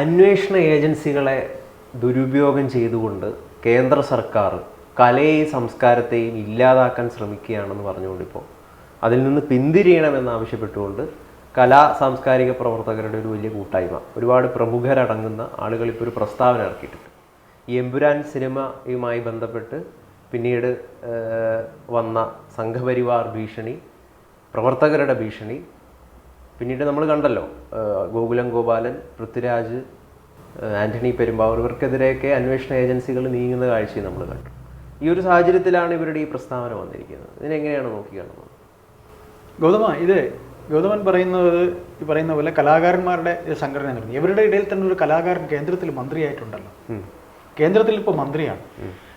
അന്വേഷണ ഏജൻസികളെ ദുരുപയോഗം ചെയ്തുകൊണ്ട് കേന്ദ്ര സർക്കാർ കലയെയും സംസ്കാരത്തെയും ഇല്ലാതാക്കാൻ ശ്രമിക്കുകയാണെന്ന് പറഞ്ഞുകൊണ്ടിപ്പോൾ. അതിൽ നിന്ന് പിന്തിരിയണമെന്ന് ആവശ്യപ്പെട്ടുകൊണ്ട് കലാ സാംസ്കാരിക പ്രവർത്തകരുടെ ഒരു വലിയ കൂട്ടായ്മ. ഒരുപാട് പ്രമുഖരടങ്ങുന്ന ആളുകൾ ഇപ്പോൾ ഒരു പ്രസ്താവന ഇറക്കിയിട്ടുണ്ട്. ഈ എമ്പുരാൻ സിനിമയുമായി ബന്ധപ്പെട്ട് പിന്നീട് വന്ന സംഘപരിവാർ ഭീഷണി പ്രവർത്തകരുടെ ഭീഷണി പിന്നീട് നമ്മൾ കണ്ടല്ലോ ഗോകുലം ഗോപാലൻ പൃഥ്വിരാജ് ആന്റണി പെരുമ്പാവൂർ ഇവർക്കെതിരെയൊക്കെ അന്വേഷണ ഏജൻസികൾ നീങ്ങുന്ന കാഴ്ചയും നമ്മൾ കണ്ടു. ഈ ഒരു സാഹചര്യത്തിലാണ് ഇവരുടെ ഈ പ്രസ്താവന വന്നിരിക്കുന്നത്. ഇതിനെങ്ങനെയാണ് നോക്കിക്കാണുന്നത് ഗൗതമ ഇത് ഗൗതമൻ പറയുന്നത് ഈ പറയുന്ന പോലെ കലാകാരന്മാരുടെ സംഘടന നടന്നു ഇവരുടെ ഇടയിൽ തന്നെ ഒരു കലാകാരൻ കേന്ദ്രത്തിൽ മന്ത്രിയായിട്ടുണ്ടല്ലോ. കേന്ദ്രത്തിൽ ഇപ്പോൾ മന്ത്രിയാണ്.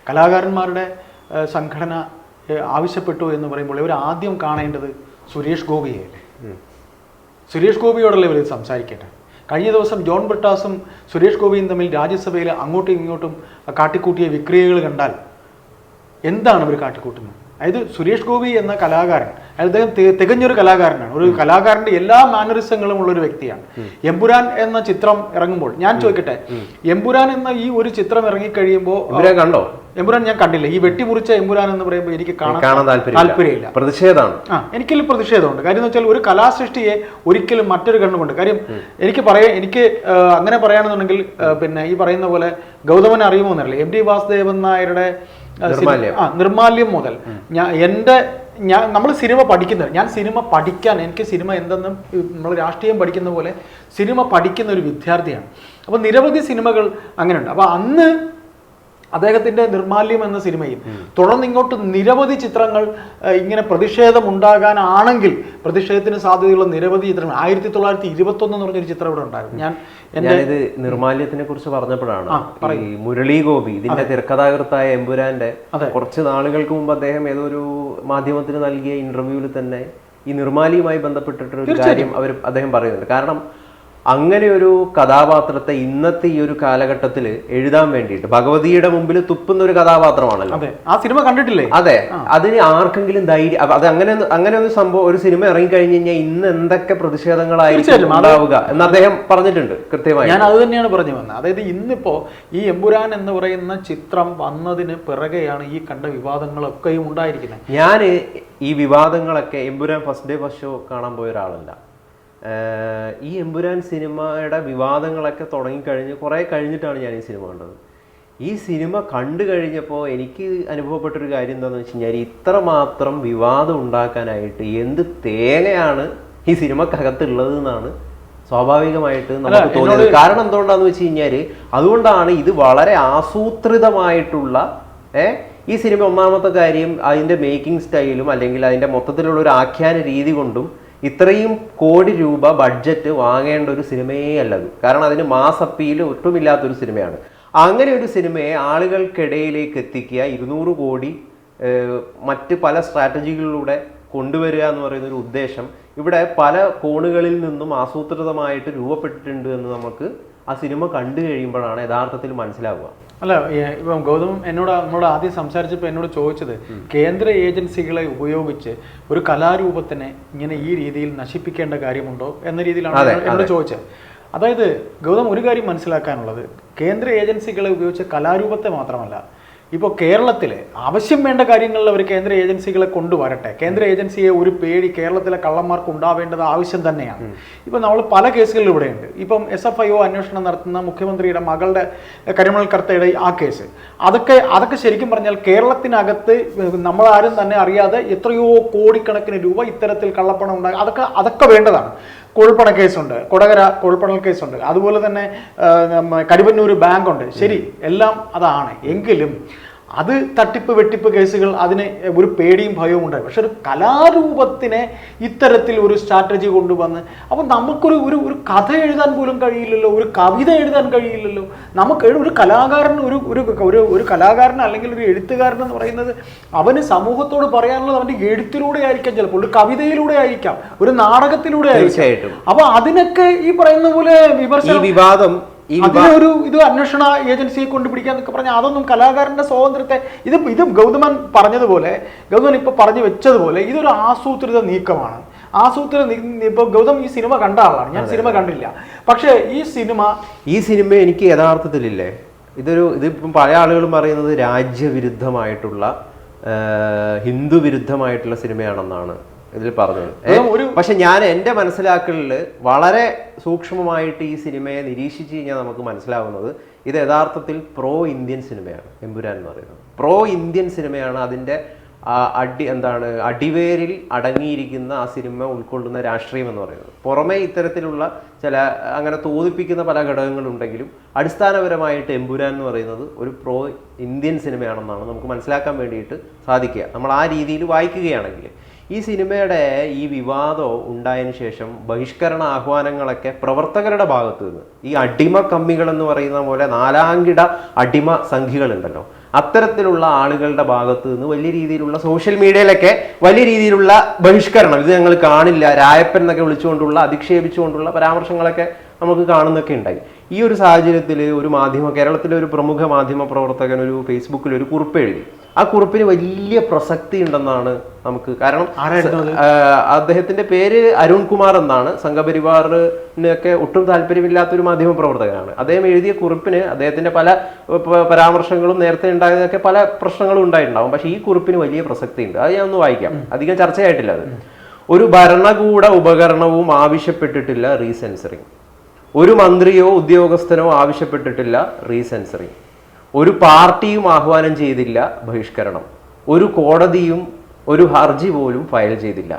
കലാകാരന്മാരുടെ സംഘടന ആവശ്യപ്പെട്ടു എന്ന് പറയുമ്പോൾ ഇവർ ആദ്യം കാണേണ്ടത് സുരേഷ് ഗോപിയല്ലേ ഉം. സുരേഷ് ഗോപിയോടല്ലേ ഇവർ സംസാരിക്കട്ടെ? കഴിഞ്ഞ ദിവസം ജോൺ ബ്രിട്ടാസും സുരേഷ് ഗോപിയും തമ്മിൽ രാജ്യസഭയിൽ അങ്ങോട്ടും ഇങ്ങോട്ടും കാട്ടിക്കൂട്ടിയ വിക്രിയകൾ കണ്ടാൽ എന്താണ് ഇവർ കാട്ടിക്കൂട്ടുന്നത്? അതായത് സുരേഷ് ഗോപി എന്ന കലാകാരൻ അദ്ദേഹം തികഞ്ഞൊരു കലാകാരനാണ്. ഒരു കലാകാരന്റെ എല്ലാ മാനറിസങ്ങളും ഉള്ള ഒരു വ്യക്തിയാണ് എമ്പുരാൻ എന്ന ചിത്രം ഇറങ്ങുമ്പോൾ ഞാൻ ചോദിക്കട്ടെ എമ്പുരാൻ എന്ന ഈ ഒരു ചിത്രം ഇറങ്ങിക്കഴിയുമ്പോൾ ഇവരെ കണ്ടോ? എമ്പുരാൻ ഞാൻ കണ്ടില്ല. ഈ വെട്ടിമുറിച്ച എമ്പുരാൻ എന്ന് പറയുമ്പോൾ എനിക്ക് കാണാൻ താല്പര്യമില്ല. പ്രതിഷേധമാണ്. ആ എനിക്കിൽ പ്രതിഷേധമുണ്ട്. കാര്യം എന്ന് വെച്ചാൽ ഒരു കലാസൃഷ്ടിയെ ഒരിക്കലും മറ്റൊരു കണ്ണുകൊണ്ട് കാര്യം എനിക്ക് പറയാ എനിക്ക് അങ്ങനെ പറയുകയാണെന്നുണ്ടെങ്കിൽ പിന്നെ ഈ പറയുന്ന പോലെ ഗൗതമൻ അറിയുമോ എന്നറിയില്ല. എം ടി വാസുദേവൻ നായരുടെ ആ. നിർമാല്യം. മുതൽ. ഞാൻ എന്റെ ഞാൻ നമ്മൾ സിനിമ പഠിക്കുന്നത്. ഞാൻ സിനിമ പഠിക്കാൻ എനിക്ക് സിനിമ എന്തെന്നും നമ്മൾ രാഷ്ട്രീയം പഠിക്കുന്ന പോലെ സിനിമ പഠിക്കുന്ന ഒരു വിദ്യാർത്ഥിയാണ്. അപ്പോൾ നിരവധി സിനിമകൾ അങ്ങനെയുണ്ട്. അപ്പോൾ അന്ന് അദ്ദേഹത്തിന്റെ നിർമാല്യം എന്ന സിനിമയിൽ. തുടർന്ന് ഇങ്ങോട്ട് നിരവധി ചിത്രങ്ങൾ ഇങ്ങനെ പ്രതിഷേധം ഉണ്ടാകാനാണെങ്കിൽ പ്രതിഷേധത്തിന് സാധ്യതയുള്ള നിരവധി ചിത്രങ്ങൾ ആയിരത്തി തൊള്ളായിരത്തി ഇരുപത്തി ഒന്ന് എന്ന് പറഞ്ഞൊരു ചിത്രം ഇവിടെ ഉണ്ടായിരുന്നു. ഞാൻ ഇത് ഞാനിത് നിർമാല്യത്തിനെ കുറിച്ച് പറഞ്ഞപ്പോഴാണ് ഈ മുരളി ഗോപി ഇതിന്റെ തിരക്കഥാകൃത്തായ എമ്പുരാന്റെ കുറച്ച് നാളുകൾക്ക് മുമ്പ് അദ്ദേഹം ഏതോ ഒരു മാധ്യമത്തിന് നൽകിയ ഇന്റർവ്യൂവിൽ തന്നെ ഈ നിർമാലിയുമായി ബന്ധപ്പെട്ടിട്ടൊരു കാര്യം അവർ അദ്ദേഹം പറയുന്നുണ്ട്. കാരണം അങ്ങനെ ഒരു കഥാപാത്രത്തെ ഇന്നത്തെ ഈ ഒരു കാലഘട്ടത്തിൽ എഴുതാൻ വേണ്ടിയിട്ട് ഭഗവതിയുടെ മുമ്പിൽ തുപ്പുന്ന ഒരു കഥാപാത്രമാണല്ലോ. ആ സിനിമ കണ്ടിട്ടില്ലേ? അതെ. അതിന് ആർക്കെങ്കിലും ധൈര്യം അത് അങ്ങനെ അങ്ങനെ ഒരു സംഭവം ഒരു സിനിമ ഇറങ്ങി കഴിഞ്ഞു കഴിഞ്ഞാൽ ഇന്ന് എന്തൊക്കെ പ്രതിഷേധങ്ങളായിരിക്കും ഉണ്ടാവുക എന്ന് അദ്ദേഹം പറഞ്ഞിട്ടുണ്ട് കൃത്യമായി. ഞാൻ അത് തന്നെയാണ് പറഞ്ഞു വന്നത്. അതായത് ഇന്നിപ്പോ ഈ എമ്പുരാൻ എന്ന് പറയുന്ന ചിത്രം വന്നതിന് പിറകെയാണ് ഈ കണ്ട വിവാദങ്ങളൊക്കെയും ഉണ്ടായിരിക്കുന്നത്. ഞാൻ ഈ വിവാദങ്ങളൊക്കെ Empuraan first day first show കാണാൻ പോയ ഒരാളല്ല. ഈ എമ്പുരാൻ സിനിമയുടെ വിവാദങ്ങളൊക്കെ തുടങ്ങിക്കഴിഞ്ഞ് കുറേ കഴിഞ്ഞിട്ടാണ് ഞാൻ ഈ സിനിമ കണ്ടത്. ഈ സിനിമ കണ്ടു കഴിഞ്ഞപ്പോൾ എനിക്ക് അനുഭവപ്പെട്ടൊരു കാര്യം എന്താണെന്ന് വെച്ച് കഴിഞ്ഞാൽ ഇത്രമാത്രം വിവാദം ഉണ്ടാക്കാനായിട്ട് എന്ത് തേങ്ങയാണ് ഈ സിനിമക്കകത്തുള്ളത് എന്നാണ് സ്വാഭാവികമായിട്ട് നമുക്ക് തോന്നിയത്. കാരണം എന്തുകൊണ്ടാന്ന് വെച്ച് കഴിഞ്ഞാൽ അതുകൊണ്ടാണ് ഇത് വളരെ ആസൂത്രിതമായിട്ടുള്ള ഏ ഈ സിനിമ ഒന്നാമത്തെ കാര്യം അതിന്റെ മേക്കിംഗ് സ്റ്റൈലും അല്ലെങ്കിൽ അതിന്റെ മൊത്തത്തിലുള്ള ഒരു ആഖ്യാന രീതി കൊണ്ടും ഇത്രയും കോടി രൂപ ബഡ്ജറ്റ് വാങ്ങേണ്ട ഒരു സിനിമയേ അല്ലത്. കാരണം അതിന് മാസ് അപ്പീൽ ഒട്ടുമില്ലാത്തൊരു സിനിമയാണ്. അങ്ങനെ ഒരു സിനിമയെ ആളുകൾക്കിടയിലേക്ക് എത്തിക്കുക ഇരുന്നൂറ് കോടി മറ്റ് പല സ്ട്രാറ്റജികളിലൂടെ കൊണ്ടുവരിക എന്ന് പറയുന്ന ഒരു ഉദ്ദേശം ഇവിടെ പല കോണുകളിൽ നിന്നും ആസൂത്രിതമായിട്ട് രൂപപ്പെട്ടിട്ടുണ്ട് എന്ന് നമുക്ക് ആ സിനിമ കണ്ടു കഴിയുമ്പോഴാണ് യഥാർത്ഥത്തിൽ മനസ്സിലാവുക. അല്ല ഇപ്പം ഗൗതം എന്നോട് നമ്മളോട് ആദ്യം സംസാരിച്ചപ്പോൾ എന്നോട് ചോദിച്ചത് കേന്ദ്ര ഏജൻസികളെ ഉപയോഗിച്ച് ഒരു കലാരൂപത്തിനെ ഇങ്ങനെ ഈ രീതിയിൽ നശിപ്പിക്കേണ്ട കാര്യമുണ്ടോ എന്ന രീതിയിലാണ് എന്നോട് ചോദിച്ചത്. അതായത് ഗൗതം ഒരു കാര്യം മനസ്സിലാക്കാനുള്ളത് കേന്ദ്ര ഏജൻസികളെ ഉപയോഗിച്ച് കലാരൂപത്തെ മാത്രമല്ല ഇപ്പോൾ കേരളത്തിൽ ആവശ്യം വേണ്ട കാര്യങ്ങളിൽ അവർ കേന്ദ്ര ഏജൻസികളെ കൊണ്ടുവരട്ടെ. കേന്ദ്ര ഏജൻസിയെ ഒരു പേടി കേരളത്തിലെ കള്ളന്മാർക്ക് ഉണ്ടാവേണ്ടത് ആവശ്യം തന്നെയാണ്. ഇപ്പം നമ്മൾ പല കേസുകളിലും ഇവിടെയുണ്ട്. ഇപ്പം എസ് എഫ് ഐ ഒ അന്വേഷണം നടത്തുന്ന മുഖ്യമന്ത്രിയുടെ മകളുടെ കരിമണൽ കർത്തയുടെ ആ കേസ്. അതൊക്കെ അതൊക്കെ ശരിക്കും പറഞ്ഞാൽ കേരളത്തിനകത്ത് നമ്മളാരും തന്നെ അറിയാതെ എത്രയോ കോടിക്കണക്കിന് രൂപ ഇത്തരത്തിൽ കള്ളപ്പണം ഉണ്ടാകും അതൊക്കെ അതൊക്കെ വേണ്ടതാണ്. കുഴൽപ്പണ കേസുണ്ട് കൊടകര കുഴൽപ്പണൽ കേസുണ്ട്. അതുപോലെ തന്നെ കടിവന്നൂർ ബാങ്ക് ഉണ്ട് ബാങ്കുണ്ട്. ശരി എല്ലാം അതാണ്. എങ്കിലും അത് തട്ടിപ്പ് വെട്ടിപ്പ് കേസുകൾ അതിന് ഒരു പേടിയും ഭയവും ഉണ്ടായി. പക്ഷെ ഒരു കലാരൂപത്തിനെ ഇത്തരത്തിൽ ഒരു സ്ട്രാറ്റജി കൊണ്ടുവന്ന് അപ്പം നമുക്കൊരു ഒരു ഒരു കഥ എഴുതാൻ പോലും കഴിയില്ലല്ലോ ഒരു കവിത എഴുതാൻ കഴിയില്ലല്ലോ. നമുക്ക് ഒരു കലാകാരൻ ഒരു ഒരു ഒരു ഒരു കലാകാരൻ അല്ലെങ്കിൽ ഒരു എഴുത്തുകാരൻ എന്ന് പറയുന്നത് അവന് സമൂഹത്തോട് പറയാനുള്ളത് അവന്റെ എഴുത്തിലൂടെ ആയിരിക്കാം ചിലപ്പോൾ ഒരു കവിതയിലൂടെ ആയിരിക്കാം ഒരു നാടകത്തിലൂടെ ആയിരിക്കാം. അപ്പോൾ അപ്പൊ അതിനൊക്കെ ഈ പറയുന്ന പോലെ വിമർശനം വിവാദം വിവാ- ഇത് അന്വേഷണ ഏജൻസിയെ കൊണ്ടുപിടിക്കുക എന്നൊക്കെ പറഞ്ഞാൽ അതൊന്നും കലാകാരന്റെ സ്വാതന്ത്ര്യത്തെ ഇത് ഇത് ഗൗതമൻ പറഞ്ഞതുപോലെ ഗൗതമൻ ഇപ്പൊ പറഞ്ഞു വെച്ചതുപോലെ ഇതൊരു ആസൂത്രിത നീക്കമാണ്. ആസൂത്രിത ഇപ്പൊ ഗൗതം ഈ സിനിമ കണ്ട ആളാണ്. ഞാൻ സിനിമ കണ്ടില്ല. പക്ഷേ ഈ സിനിമ ഈ സിനിമ എനിക്ക് യഥാർത്ഥത്തിലില്ലേ ഇതൊരു ഇതിപ്പം പല ആളുകളും പറയുന്നത് രാജ്യവിരുദ്ധമായിട്ടുള്ള ഹിന്ദു വിരുദ്ധമായിട്ടുള്ള സിനിമയാണെന്നാണ്. ഇതിൽ പറഞ്ഞത്. ഒരു പക്ഷെ ഞാൻ എന്റെ മനസ്സിലാക്കലിൽ വളരെ സൂക്ഷ്മമായിട്ട് ഈ സിനിമയെ നിരീക്ഷിച്ച് കഴിഞ്ഞാൽ നമുക്ക് മനസ്സിലാവുന്നത് ഇത് യഥാർത്ഥത്തിൽ പ്രോ ഇന്ത്യൻ സിനിമയാണ് എമ്പുരാൻ എന്ന് പറയുന്നത്. പ്രോ ഇന്ത്യൻ സിനിമയാണ് അതിന്റെ അടി എന്താണ് അടിവേരിൽ അടങ്ങിയിരിക്കുന്ന ആ സിനിമ ഉൾക്കൊള്ളുന്ന രാഷ്ട്രീയം എന്ന് പറയുന്നത്. പുറമേ ഇത്തരത്തിലുള്ള ചില അങ്ങനെ തോന്നിപ്പിക്കുന്ന പല ഘടകങ്ങളുണ്ടെങ്കിലും അടിസ്ഥാനപരമായിട്ട് എമ്പുരാൻ എന്ന് പറയുന്നത് ഒരു പ്രോ ഇന്ത്യൻ സിനിമയാണെന്നാണ് നമുക്ക് മനസ്സിലാക്കാൻ വേണ്ടിയിട്ട് സാധിക്കുക. നമ്മൾ ആ രീതിയിൽ വായിക്കുകയാണെങ്കിൽ ഈ സിനിമയുടെ ഈ വിവാദം ഉണ്ടായതിനു ശേഷം ബഹിഷ്കരണ ആഹ്വാനങ്ങളൊക്കെ പ്രവർത്തകരുടെ ഭാഗത്ത് നിന്ന്. ഈ അടിമ കമ്മികൾ എന്ന് പറയുന്ന പോലെ നാലാംകിട അടിമ സംഖ്യകളുണ്ടല്ലോ അത്തരത്തിലുള്ള ആളുകളുടെ ഭാഗത്ത് നിന്ന് വലിയ രീതിയിലുള്ള സോഷ്യൽ മീഡിയയിലൊക്കെ വലിയ രീതിയിലുള്ള ബഹിഷ്കരണം. ഇത് ഞങ്ങൾ കാണില്ല. രായപ്പൻ എന്നൊക്കെ വിളിച്ചുകൊണ്ടുള്ള അധിക്ഷേപിച്ചുകൊണ്ടുള്ള പരാമർശങ്ങളൊക്കെ നമുക്ക് കാണുന്നൊക്കെ ഉണ്ടായി. ഈ ഒരു സാഹചര്യത്തിൽ ഒരു മാധ്യമ കേരളത്തിലെ ഒരു പ്രമുഖ മാധ്യമ പ്രവർത്തകൻ ഒരു ഫേസ്ബുക്കിൽ ഒരു കുറിപ്പ് എഴുതി. ആ കുറിപ്പിന് വലിയ പ്രസക്തി ഉണ്ടെന്നാണ് നമുക്ക് കാരണം അദ്ദേഹത്തിന്റെ പേര് അരുൺ കുമാർ എന്നാണ്. സംഘപരിവാറിനൊക്കെ ഒട്ടും താല്പര്യമില്ലാത്ത ഒരു മാധ്യമ പ്രവർത്തകനാണ്. അദ്ദേഹം എഴുതിയ കുറിപ്പിന് അദ്ദേഹത്തിന്റെ പല പരാമർശങ്ങളും നേരത്തെ ഉണ്ടായതൊക്കെ പല പ്രശ്നങ്ങളും ഉണ്ടായിട്ടുണ്ടാവും. പക്ഷേ ഈ കുറിപ്പിന് വലിയ പ്രസക്തി ഉണ്ട്. അത് ഞാൻ ഒന്ന് വായിക്കാം. അധികം ചർച്ചയായിട്ടില്ല അത്. ഒരു ഭരണകൂട ഉപകരണവും ആവശ്യപ്പെട്ടിട്ടില്ല റീസെൻസറിങ്. ഒരു മന്ത്രിയോ ഉദ്യോഗസ്ഥനോ ആവശ്യപ്പെട്ടിട്ടില്ല റീസെൻസറി. ഒരു പാർട്ടിയും ആഹ്വാനം ചെയ്തില്ല ബഹിഷ്കരണം. ഒരു കോടതിയും ഒരു ഹർജി പോലും ഫയൽ ചെയ്തില്ല.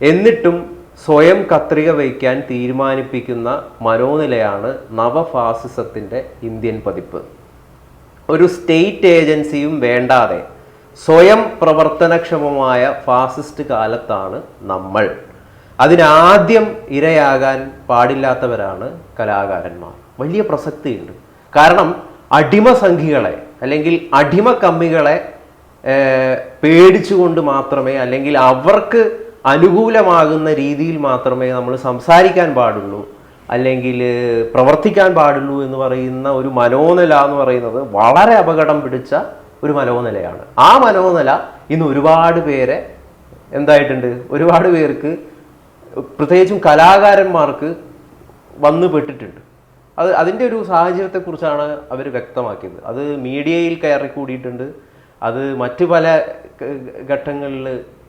എന്നിട്ടും സ്വയം കത്രിക വയ്ക്കാൻ തീരുമാനിപ്പിക്കുന്ന മനോനിലയാണ് നവഫാസിസത്തിന്റെ ഇന്ത്യൻ പതിപ്പ്. ഒരു സ്റ്റേറ്റ് ഏജൻസിയും വേണ്ടാതെ സ്വയം പ്രവർത്തനക്ഷമമായ ഫാസിസ്റ്റ് കാലത്താണ് നമ്മൾ. അതിനാദ്യം ഇരയാകാൻ പാടില്ലാത്തവരാണ് കലാകാരന്മാർ. വലിയ പ്രസക്തിയുണ്ട്. കാരണം അടിമ സംഖികളെ അല്ലെങ്കിൽ അടിമ കമ്മികളെ പേടിച്ചുകൊണ്ട് മാത്രമേ അല്ലെങ്കിൽ അവർക്ക് അനുകൂലമാകുന്ന രീതിയിൽ മാത്രമേ നമ്മൾ സംസാരിക്കാൻ പാടുള്ളൂ. അല്ലെങ്കിൽ പ്രവർത്തിക്കാൻ പാടുള്ളൂ എന്ന് പറയുന്ന ഒരു മനോനില എന്ന് പറയുന്നത് വളരെ അപകടം പിടിച്ച ഒരു മനോനിലയാണ്. ആ മനോനില ഇന്ന് ഒരുപാട് പേരെ എന്തായിട്ടുണ്ട്? ഒരുപാട് പേർക്ക് പ്രത്യേകിച്ചും കലാകാരന്മാർക്ക് വന്നു പെട്ടിട്ടുണ്ട്. അത് അതിന്റെ ഒരു സാഹചര്യത്തെക്കുറിച്ചാണ് അവർ വ്യക്തമാക്കിയത്. അത് മീഡിയയിൽ കയറി കൂടിയിട്ടുണ്ട് അത് മറ്റു പല ഘട്ടങ്ങളിൽ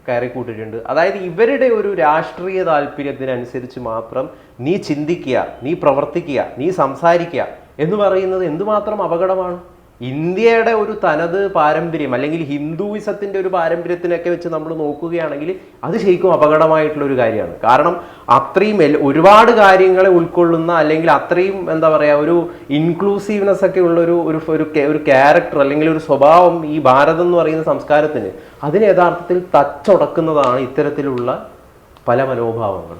കയറി കൂട്ടിയിട്ടുണ്ട് അതായത് ഇവരുടെ ഒരു രാഷ്ട്രീയ താല്പര്യത്തിനനുസരിച്ച് മാത്രം നീ ചിന്തിക്കുക നീ പ്രവർത്തിക്കുക നീ സംസാരിക്കുക എന്ന് പറയുന്നത് എന്തുമാത്രം അപകടമാണ്? ഇന്ത്യയുടെ ഒരു തനത് പാരമ്പര്യം അല്ലെങ്കിൽ ഹിന്ദുയിസത്തിന്റെ ഒരു പാരമ്പര്യത്തിനൊക്കെ വെച്ച് നമ്മൾ നോക്കുകയാണെങ്കിൽ അത് ശരിക്കും അപകടമായിട്ടുള്ള ഒരു കാര്യമാണ്. കാരണം അത്രയും ഒരുപാട് കാര്യങ്ങളെ ഉൾക്കൊള്ളുന്ന അല്ലെങ്കിൽ അത്രയും എന്താ പറയുക ഒരു ഇൻക്ലൂസീവ്നെസ് ഒക്കെ ഉള്ള ഒരു ഒരു ഒരു ക്യാരക്ടർ അല്ലെങ്കിൽ ഒരു സ്വഭാവം ഈ ഭാരതം എന്ന് പറയുന്ന സംസ്കാരത്തിന് അതിന് യഥാർത്ഥത്തിൽ തച്ചൊടക്കുന്നതാണ് ഇത്തരത്തിലുള്ള പല മനോഭാവങ്ങൾ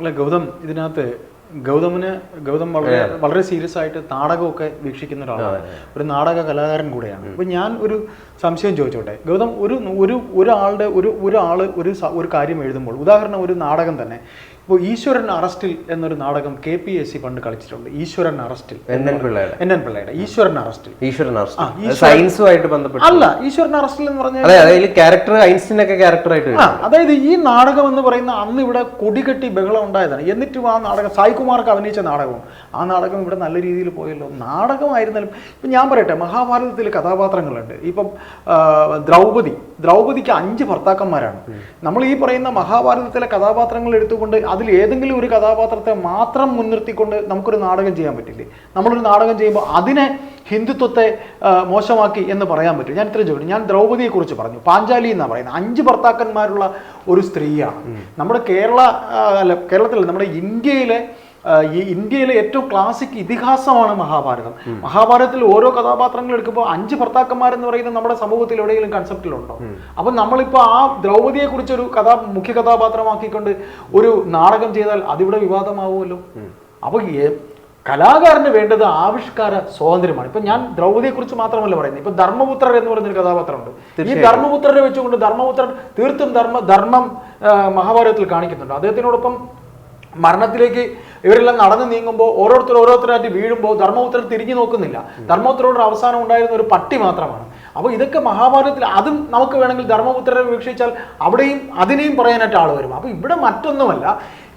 അല്ല ഗൗതം ഇതിനകത്ത് ഗൗതമിന് ഗൗതം വളരെ വളരെ സീരിയസ് ആയിട്ട് നാടകമൊക്കെ വീക്ഷിക്കുന്ന ഒരാളാണ്. ഒരു നാടക കലാകാരൻ കൂടെയാണ്. അപ്പൊ ഞാൻ ഒരു സംശയം ചോദിച്ചോട്ടെ? ഗൗതം ഒരു ഒരു ഒരാളുടെ ഒരു ഒരാൾ ഒരു ഒരു കാര്യം എഴുതുമ്പോൾ ഉദാഹരണം ഒരു നാടകം തന്നെ. ഇപ്പോൾ ഈശ്വരൻ അറസ്റ്റിൽ എന്നൊരു നാടകം കെ പി എസ് സി പണ്ട് കളിച്ചിട്ടുണ്ട്. ഈശ്വരൻ അറസ്റ്റിൽ. എൻ എൻ പിള്ളയുടെ. ഈശ്വരൻ അറസ്റ്റിൽ. ഈശ്വരൻ അറസ്റ്റിൽ. അറസ്റ്റ് സയൻസുമായിട്ട് ബന്ധപ്പെട്ട് അല്ല ഈശ്വരൻ അറസ്റ്റിൽ എന്ന് പറഞ്ഞാൽ ക്യാരക്ടർ ഐൻസ്റ്റീനൊക്കെ ക്യാരക്ടറായിട്ട് അതായത് ഈ നാടകം എന്ന് പറയുന്ന അന്ന് ഇവിടെ കൊടികെട്ടി ബഹളം ഉണ്ടായതാണ്. എന്നിട്ടും ആ നാടകം സായികുമാർക്ക് അഭിനയിച്ച നാടകവും. ആ നാടകം ഇവിടെ നല്ല രീതിയിൽ പോയല്ലോ. നാടകമായിരുന്നാലും ഇപ്പം ഞാൻ പറയട്ടെ മഹാഭാരതത്തിൽ കഥാപാത്രങ്ങളുണ്ട്. ഇപ്പം ദ്രൗപതി ദ്രൗപദി. ദ്രൗപദിക്ക് അഞ്ച് ഭർത്താക്കന്മാരാണ്. നമ്മൾ ഈ പറയുന്ന മഹാഭാരതത്തിലെ കഥാപാത്രങ്ങൾ എടുത്തുകൊണ്ട് അതിൽ ഏതെങ്കിലും ഒരു കഥാപാത്രത്തെ മാത്രം മുൻനിർത്തിക്കൊണ്ട് നമുക്കൊരു നാടകം ചെയ്യാൻ പറ്റില്ലേ? നമ്മളൊരു നാടകം ചെയ്യുമ്പോൾ അതിനെ ഹിന്ദുത്വത്തെ മോശമാക്കി എന്ന് പറയാൻ പറ്റും. ഞാൻ ഇത്ര ചോദിച്ചു ഞാൻ ദ്രൗപതിയെക്കുറിച്ച് പറഞ്ഞു. പാഞ്ചാലി എന്നാണ് പറയുന്നത്. അഞ്ച് ഭർത്താക്കന്മാരുള്ള ഒരു സ്ത്രീയാണ്. നമ്മുടെ കേരള അല്ല കേരളത്തിൽ നമ്മുടെ ഇന്ത്യയിലെ ഈ ഇന്ത്യയിലെ ഏറ്റവും ക്ലാസിക് ഇതിഹാസമാണ് മഹാഭാരതം. മഹാഭാരതത്തിൽ ഓരോ കഥാപാത്രങ്ങൾ എടുക്കുമ്പോൾ അഞ്ച് ഭർത്താക്കന്മാരെന്ന് പറയുന്നത് നമ്മുടെ സമൂഹത്തിൽ എവിടെയെങ്കിലും കൺസെപ്റ്റിലുണ്ടോ അപ്പം നമ്മളിപ്പോൾ ആ ദ്രൗപതിയെ കുറിച്ച് ഒരു കഥാ മുഖ്യ കഥാപാത്രമാക്കിക്കൊണ്ട് ഒരു നാടകം ചെയ്താൽ അതിവിടെ വിവാദമാവുമല്ലോ? അപ്പോൾ കലാകാരന് വേണ്ടത് ആവിഷ്കാര സ്വാതന്ത്ര്യമാണ്. ഇപ്പൊ ഞാൻ ദ്രൗപതിയെ കുറിച്ച് മാത്രമല്ല പറയുന്നത്. ഇപ്പൊ ധർമ്മപുത്രർ എന്ന് പറയുന്ന ഒരു കഥാപാത്രമുണ്ട്. ഈ ധർമ്മപുത്രരെ വെച്ചുകൊണ്ട് ധർമ്മപുത്രൻ തീർത്തും ധർമ്മ ധർമ്മം മഹാഭാരതത്തിൽ കാണിക്കുന്നുണ്ട്. അദ്ദേഹത്തിനോടൊപ്പം മരണത്തിലേക്ക് ഇവരെല്ലാം നടന്നു നീങ്ങുമ്പോൾ ഓരോരുത്തർ ഓരോരുത്തരായിട്ട് വീഴുമ്പോൾ ധർമ്മപുത്രൻ തിരിഞ്ഞു നോക്കുന്നില്ല. ധർമ്മപുത്രോട് അവസാനം ഉണ്ടായിരുന്ന ഒരു പട്ടി മാത്രമാണ്. അപ്പോൾ ഇതൊക്കെ മഹാഭാരതത്തിൽ അതും നമുക്ക് വേണമെങ്കിൽ ധർമ്മപുത്രരെ വീക്ഷിച്ചാൽ അവിടെയും അതിനെയും പറയാനായിട്ട് ആൾ വരും. അപ്പോൾ ഇവിടെ മറ്റൊന്നുമല്ല.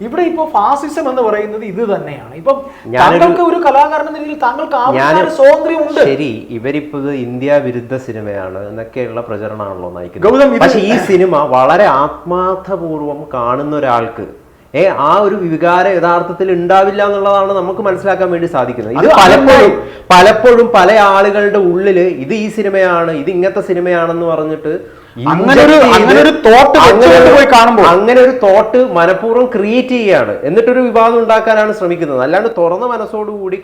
ഇവിടെ ഇപ്പോൾ ഫാസിസം എന്ന് പറയുന്നത് ഇത് തന്നെയാണ്. ഇപ്പം താങ്കൾക്ക് ഒരു കലാകാരൻ രീതിയിൽ താങ്കൾക്ക് സ്വാതന്ത്ര്യമുണ്ട് ശരി ഇവരിപ്പോ ഇന്ത്യ വിരുദ്ധ സിനിമയാണ് എന്നൊക്കെയുള്ള പ്രചരണമാണല്ലോ നയിക്കുന്നത്. പക്ഷെ ഈ സിനിമ വളരെ ആത്മാർത്ഥപൂർവം കാണുന്ന ഒരാൾക്ക് ഏ ആ ഒരു വികാരം യഥാർത്ഥത്തിൽ ഉണ്ടാവില്ല എന്നുള്ളതാണ് നമുക്ക് മനസ്സിലാക്കാൻ വേണ്ടി സാധിക്കുന്നത്. ഇത് പലപ്പോഴും പലപ്പോഴും പല ആളുകളുടെ ഉള്ളിൽ ഇത് ഈ സിനിമയാണ് ഇത് ഇങ്ങനത്തെ സിനിമയാണെന്ന് പറഞ്ഞിട്ട് അങ്ങനെ ഒരു- അങ്ങനെ ഒരു തോട്ട് പോയി കാണുമ്പോൾ? അങ്ങനെ ഒരു തോട്ട് മനഃപൂർവം ക്രിയേറ്റ് ചെയ്യുകയാണ് എന്നിട്ടൊരു വിവാദം ഉണ്ടാക്കാനാണ് ശ്രമിക്കുന്നത്. അല്ലാണ്ട് തുറന്ന മനസ്സോടുകൂടി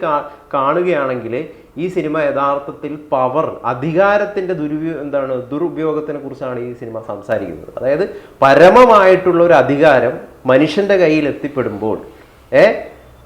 കാണുകയാണെങ്കിൽ ഈ സിനിമ യഥാർത്ഥത്തിൽ പവർ അധികാരത്തിന്റെ ദുരുപയോ എന്താണ് ദുരുപയോഗത്തിനെ കുറിച്ചാണ് ഈ സിനിമ സംസാരിക്കുന്നത്. അതായത് പരമമായിട്ടുള്ള ഒരു അധികാരം മനുഷ്യന്റെ കയ്യിൽ എത്തിപ്പെടുമ്പോൾ ഏ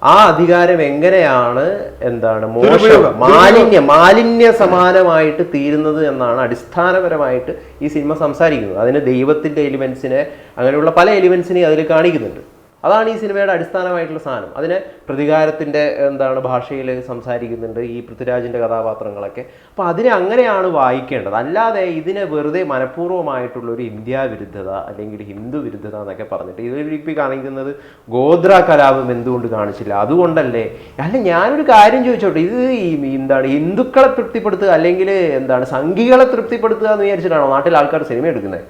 ആ അധികാരം എങ്ങനെയാണ് എന്താണ് മോശം. മാലിന്യ മാലിന്യ സമാനമായിട്ട് തീരുന്നത് എന്നാണ് അടിസ്ഥാനപരമായിട്ട് ഈ സിനിമ സംസാരിക്കുന്നത്. അതിന് ദൈവത്തിന്റെ എലിമെന്റ്സിനെ അങ്ങനെയുള്ള പല എലിമെന്റ്സിനെയും അതിൽ കാണിക്കുന്നുണ്ട്. അതാണ് ഈ സിനിമയുടെ അടിസ്ഥാനമായിട്ടുള്ള സാധനം. അതിനെ പ്രതികാരത്തിന്റെ എന്താണ് ഭാഷയിൽ സംസാരിക്കുന്നുണ്ട് ഈ പൃഥ്വിരാജിന്റെ കഥാപാത്രങ്ങളൊക്കെ. അപ്പോൾ അതിനെ അങ്ങനെയാണ് വായിക്കേണ്ടത്. അല്ലാതെ ഇതിനെ വെറുതെ മനഃപൂർവമായിട്ടുള്ളൊരു ഇന്ത്യാ വിരുദ്ധത അല്ലെങ്കിൽ ഹിന്ദു വിരുദ്ധത എന്നൊക്കെ പറഞ്ഞിട്ട് ഇതിൽ ഇപ്പം കാണിക്കുന്നത് ഗോത്ര കലാപം എന്തുകൊണ്ട് കാണിച്ചില്ല? അതുകൊണ്ടല്ലേ? അല്ല ഞാനൊരു കാര്യം ചോദിച്ചോട്ടെ. ഇത് ഈ എന്താണ് ഹിന്ദുക്കളെ തൃപ്തിപ്പെടുത്തുക അല്ലെങ്കിൽ എന്താണ് സംഘികളെ തൃപ്തിപ്പെടുത്തുക എന്ന് വിചാരിച്ചിട്ടാണോ നാട്ടിൽ ആൾക്കാർ സിനിമ എടുക്കുന്നത്?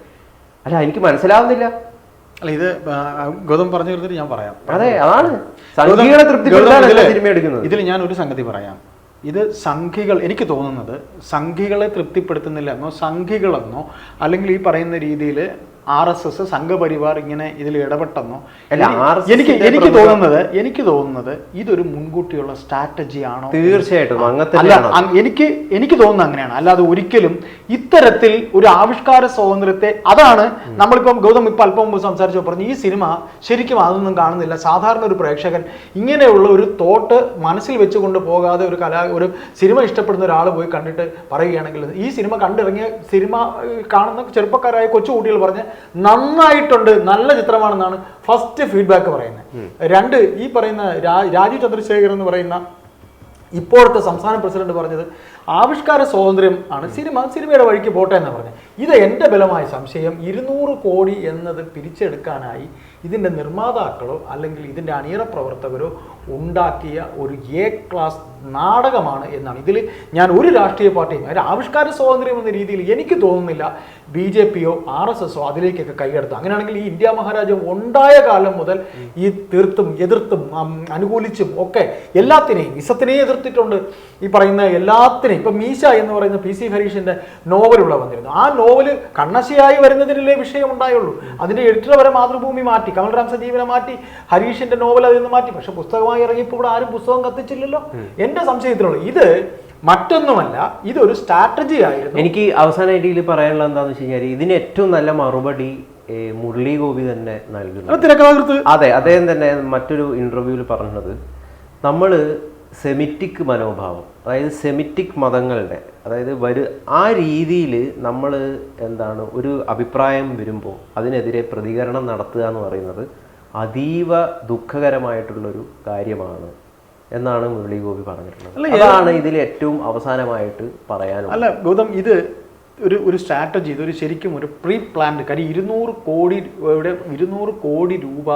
അല്ല എനിക്ക് മനസ്സിലാവുന്നില്ല. അല്ല ഇത് ഗൗതം പറഞ്ഞു തീർത്തിട്ട് ഞാൻ പറയാം. അതെ അതാണ്. ഇതിൽ ഞാൻ ഒരു സംഗതി പറയാം. ഇത് സംഖികൾ എനിക്ക് തോന്നുന്നത് സംഘികളെ തൃപ്തിപ്പെടുത്തുന്നില്ലെന്നോ സംഖികളെന്നോ അല്ലെങ്കിൽ ഈ പറയുന്ന രീതിയിൽ ആർ എസ് എസ് സംഘപരിവാർ ഇങ്ങനെ ഇതിൽ ഇടപെട്ടെന്നോ? അല്ല, എനിക്ക് എനിക്ക് തോന്നുന്നത് എനിക്ക് തോന്നുന്നത് ഇതൊരു മുൻകൂട്ടിയുള്ള സ്ട്രാറ്റജി ആണോ തീർച്ചയായിട്ടും അല്ല എനിക്ക് എനിക്ക് തോന്നുന്നത് അങ്ങനെയാണ്. അല്ലാതെ ഒരിക്കലും ഇത്തരത്തിൽ ഒരു ആവിഷ്കാര സ്വാതന്ത്ര്യത്തെ അതാണ് നമ്മളിപ്പം ഗൗതം ഇപ്പം അല്പം മുമ്പ് സംസാരിച്ചു പറഞ്ഞു ഈ സിനിമ ശരിക്കും അതൊന്നും കാണുന്നില്ല. സാധാരണ ഒരു പ്രേക്ഷകൻ ഇങ്ങനെയുള്ള ഒരു തോട്ട് മനസ്സിൽ വെച്ചുകൊണ്ട് പോകാതെ ഒരു കലാ ഒരു സിനിമ ഇഷ്ടപ്പെടുന്ന ഒരാൾ പോയി കണ്ടിട്ട് പറയുകയാണെങ്കിൽ ഈ സിനിമ കണ്ടിറങ്ങിയ സിനിമ കാണുന്ന ചെറുപ്പക്കാരായ കൊച്ചു കുട്ടികൾ പറഞ്ഞ് നന്നായിട്ടുണ്ട് നല്ല ചിത്രമാണെന്നാണ് ഫസ്റ്റ് ഫീഡ്ബാക്ക് പറയുന്നത്. രണ്ട് ഈ പറയുന്ന രാജു രാജീവ് ചന്ദ്രശേഖർ എന്ന് പറയുന്ന ഇപ്പോഴത്തെ സംസ്ഥാന പ്രസിഡന്റ് പറഞ്ഞത് ആവിഷ്കാര സ്വാതന്ത്ര്യം ആണ്. സിനിമ സിനിമയുടെ വഴിക്ക് പോട്ടെ എന്ന് പറഞ്ഞത്. ഇത് എന്റെ ബലമായ സംശയം. ഇരുന്നൂറ് കോടി എന്നത് പിരിച്ചെടുക്കാനായി ഇതിന്റെ നിർമ്മാതാക്കളോ അല്ലെങ്കിൽ ഇതിന്റെ അണിയറ പ്രവർത്തകരോ ഉണ്ടാക്കിയ ഒരു എ ക്ലാസ് നാടകമാണ് എന്നാണ്. ഇതിൽ ഞാൻ ഒരു രാഷ്ട്രീയ പാർട്ടിയും ഒരു ആവിഷ്കാര സ്വാതന്ത്ര്യം എന്ന രീതിയിൽ എനിക്ക് തോന്നുന്നില്ല ബി ജെ പിയോ ആർ എസ് എസോ അതിലേക്കൊക്കെ കൈയെടുത്തു. അങ്ങനെയാണെങ്കിൽ ഈ ഇന്ത്യ മഹാരാജ്യം ഉണ്ടായ കാലം മുതൽ ഈ തീർത്തും എതിർത്തും അനുകൂലിച്ചും ഒക്കെ എല്ലാത്തിനെയും ഇസത്തിനെയും എതിർത്തിട്ടുണ്ട്. ഈ പറയുന്ന എല്ലാത്തിനെയും. ഇപ്പം മീശ എന്ന് പറയുന്ന പി സി ഹരീഷിന്റെ നോവൽ ഇവിടെ വന്നിരുന്നു. ആ നോവൽ കണ്ണശിയായി വരുന്നതിനല്ലേ വിഷയം ഉണ്ടായുള്ളൂ. അതിന്റെ എഡിറ്റർ വരെ മാതൃഭൂമി മാറ്റി. കമൽറാം സജീവനെ മാറ്റി. ഹരീഷിന്റെ നോവൽ അതിൽ നിന്ന് മാറ്റി. പക്ഷെ പുസ്തകമായി ഇറങ്ങിയപ്പോൾ ഇവിടെ ആരും പുസ്തകം കത്തിച്ചില്ലല്ലോ. എന്റെ സംശയത്തിലുള്ളൂ ഇത് മറ്റൊന്നുമല്ല ഇതൊരു സ്ട്രാറ്റജി ആയിരുന്നു എനിക്ക് അവസാനമായിട്ട് ഇതിൽ പറയാനുള്ളത് എന്താണെന്ന് വെച്ച് കഴിഞ്ഞാൽ ഇതിന് ഏറ്റവും നല്ല മറുപടി മുരളി ഗോപി തന്നെ നൽകുന്നു അതെ അദ്ദേഹം തന്നെ മറ്റൊരു ഇന്റർവ്യൂവിൽ പറഞ്ഞത് നമ്മൾ സെമിറ്റിക് മനോഭാവം അതായത് സെമിറ്റിക് മതങ്ങളുടെ അതായത് വരു ആ രീതിയിൽ നമ്മൾ എന്താണ് ഒരു അഭിപ്രായം വരുമ്പോൾ അതിനെതിരെ പ്രതികരണം നടത്തുക എന്ന് പറയുന്നത് അതീവ ദുഃഖകരമായിട്ടുള്ളൊരു കാര്യമാണ്. എന്നാണ് മുരളി ഗോപി പറഞ്ഞിട്ടുള്ളത്. അല്ല, അതാണ് ഇതിൽ ഏറ്റവും അവസാനമായിട്ട് പറയാനുള്ളത്. അല്ല ഗൗതം ഇത് ഒരു ഒരു സ്ട്രാറ്റജി ഇതൊരു ശരിക്കും ഒരു പ്രീ പ്ലാൻഡ് കാര്യം ഇരുന്നൂറ് കോടി ഇവിടെ ഇരുന്നൂറ് കോടി രൂപ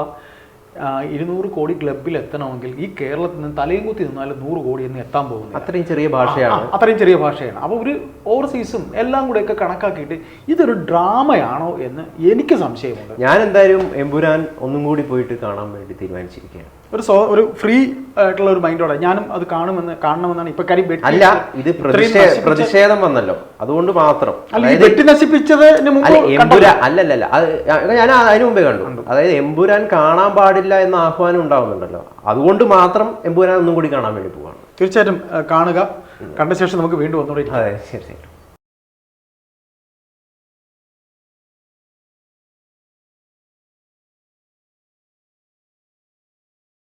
ഇരുന്നൂറ് കോടി ക്ലബിൽ എത്തണമെങ്കിൽ ഈ കേരളത്തിൽ നിന്ന് തലയും കുത്തി നിന്നാലും നൂറ് കോടി എന്ന് എത്താൻ പോകുന്നു അത്രയും ചെറിയ ഭാഷയാണ്. അത്രയും ചെറിയ ഭാഷയാണ്. അപ്പോൾ ഒരു ഓവർസീസും എല്ലാം കൂടെയൊക്കെ കണക്കാക്കിയിട്ട് ഇതൊരു ഡ്രാമയാണോ എന്ന് എനിക്ക് സംശയമുണ്ട്. ഞാൻ എന്തായാലും എമ്പുരാൻ ഒന്നും കൂടി പോയിട്ട് കാണാൻ വേണ്ടി തീരുമാനിച്ചിരിക്കുകയാണ്. ഒരു ഒരു ഫ്രീ ആയിട്ടുള്ള ഒരു മൈൻഡോടെ ഞാനും അത് കാണുമെന്ന് കാണണമെന്നാണ് ഇപ്പൊ കാര്യം അല്ല ഇത് പ്രതിഷേധം വന്നല്ലോ. അതുകൊണ്ട് മാത്രം. വെട്ടി നശിപ്പിച്ചത് മുമ്പ് അല്ല കണ്ടല്ലോ. എമ്പുരാൻ അല്ലല്ലല്ല അത് ഞാൻ അതിനു മുമ്പേ കണ്ടു. അതായത് എമ്പുരാൻ കാണാൻ പാടില്ല എന്ന ആഹ്വാനം ഉണ്ടാവുന്നുണ്ടല്ലോ. അതുകൊണ്ട് മാത്രം എമ്പുരാൻ ഒന്നും കൂടി കാണാൻ വേണ്ടി പോവാണ്. തീർച്ചയായിട്ടും കാണുക. കണ്ട ശേഷം നമുക്ക് വീണ്ടും ഒന്നുകൂടി അതെ ശരി ശരി.